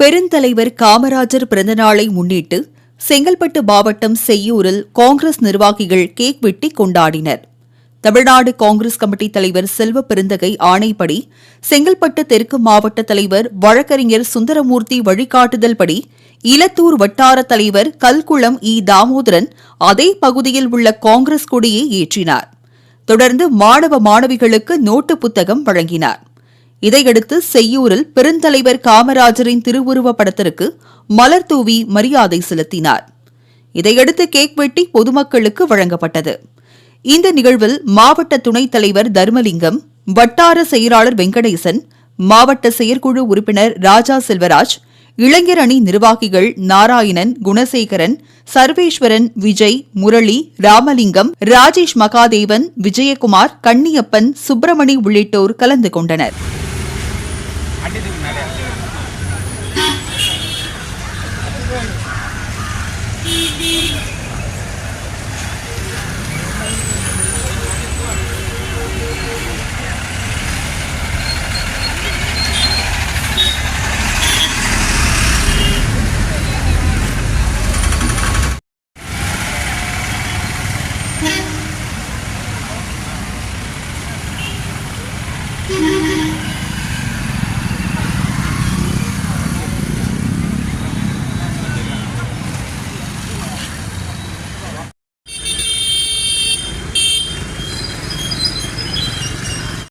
பெருந்தலைவர் காமராஜர் பிறந்தநாளை முன்னிட்டு செங்கல்பட்டு மாவட்டம் செய்யூரில் காங்கிரஸ் நிர்வாகிகள் கேக் வெட்டி கொண்டாடினர். தமிழ்நாடு காங்கிரஸ் கமிட்டி தலைவர் செல்வ பெருந்தகை ஆணைப்படி செங்கல்பட்டு தெற்கு மாவட்ட தலைவர் வழக்கறிஞர் சுந்தரமூர்த்தி வழிகாட்டுதல்படி இலத்தூர் வட்டார தலைவர் கல்குளம் இ தாமோதரன் அதே பகுதியில் உள்ள காங்கிரஸ் கொடியை ஏற்றினார். தொடர்ந்து மாணவ மாணவிகளுக்கு நோட்டு புத்தகம் வழங்கினார். இதையடுத்து செய்யூரில் பெருந்தலைவர் காமராஜரின் திருவுருவப் படத்திற்கு மலர் தூவி மரியாதை செலுத்தினார். இதையடுத்து கேக் வெட்டி பொதுமக்களுக்கு வழங்கப்பட்டது. இந்த நிகழ்வில் மாவட்ட துணைத் தலைவர் தர்மலிங்கம் வட்டார செயலாளர் வெங்கடேசன் மாவட்ட செயற்குழு உறுப்பினர் ராஜா செல்வராஜ் இளைஞர் அணி நிர்வாகிகள் நாராயணன் குணசேகரன் சர்வேஸ்வரன் விஜய் முரளி ராமலிங்கம் ராஜேஷ் மகாதேவன் விஜயகுமார் கன்னியப்பன் சுப்பிரமணி உள்ளிட்டோர் கலந்து கொண்டனர். அடிதுக்கு மேலே